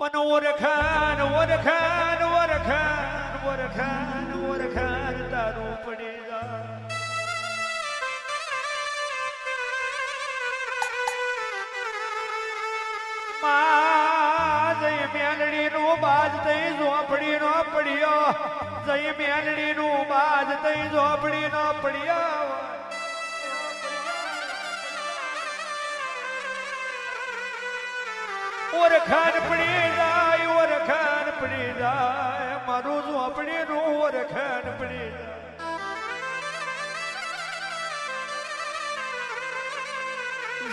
પણ ઓરખાન ઓરખાન ઓરખાન ઓરખાન તારું પડી જા. માં જઈ મેલડી નું બાજ તઈ પડ્યો. જઈ મેલડી નો પડ્યો. ઓરખાન પડી જાય ઓરખાન પડી જાય. મારું ઝોપડી નું ઓરખાન પડી જાય.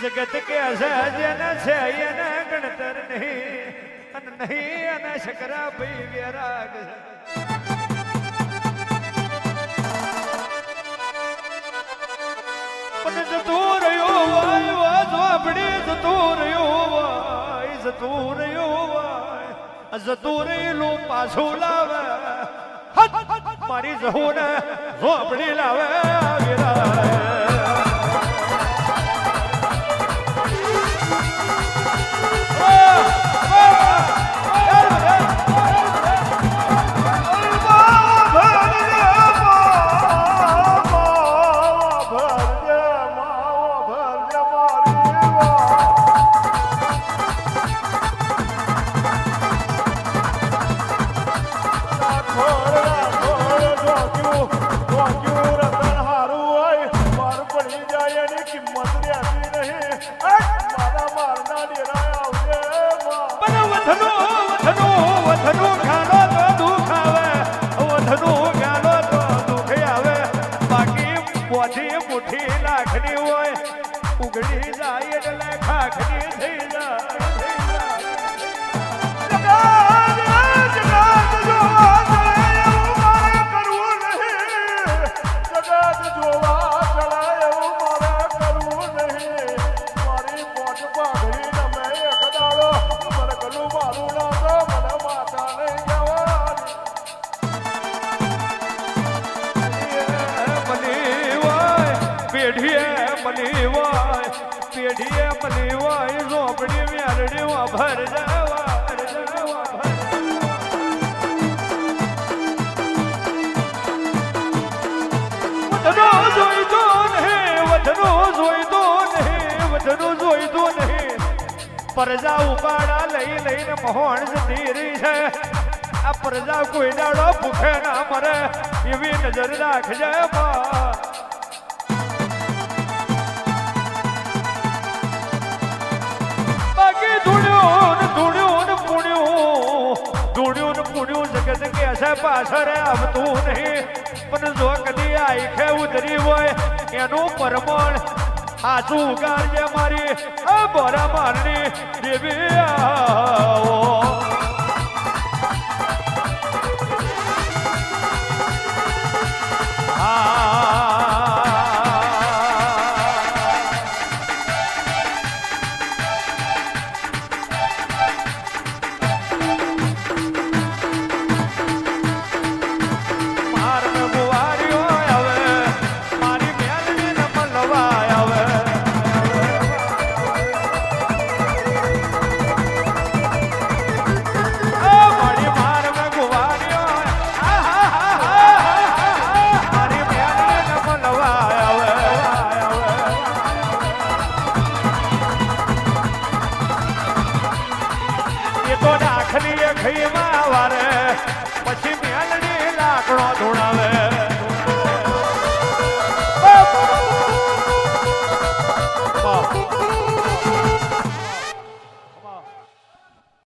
જગત કે અસહજન છે, એને ગણતર નહીં. અને નહીં અને શકરા ભાઈ વેરાગ પણ જતું જતું રહેલું પાછું લાવે! મારી જહું ને ઝોપડી લાવે વિરાય પણ વથનો વથનો વથનો ગાલો તો દુખ આવે. વથનો ગાલો તો આવે. બાકી બોધી મુઠ્ઠી લાખની હોય ઉઘડી પેઢીએ મની હોય ઝોપડી મેરડી વા ભર જવા વતનો જોઈતો નહીં વતનો જોઈતો નહીં વતનો જોઈતો નહીં. પરજા ઉપાડા લઈ લઈને મહોણ ધીરી છે. આ પ્રજા કોઈ દાડો ભૂખે ના મરે, એવી નજર રાખજે બા. જગત કે છે પાછળ આવતું નહીં. પણ જો કદી આઈખે ઉતરી હોય, એનું પરમણ સાચું કાર્ય મારી. બોરા મારની દેવી એ તો નાખની ખીમાં વારે. પછી મેલડી લાકડો ધોળાવે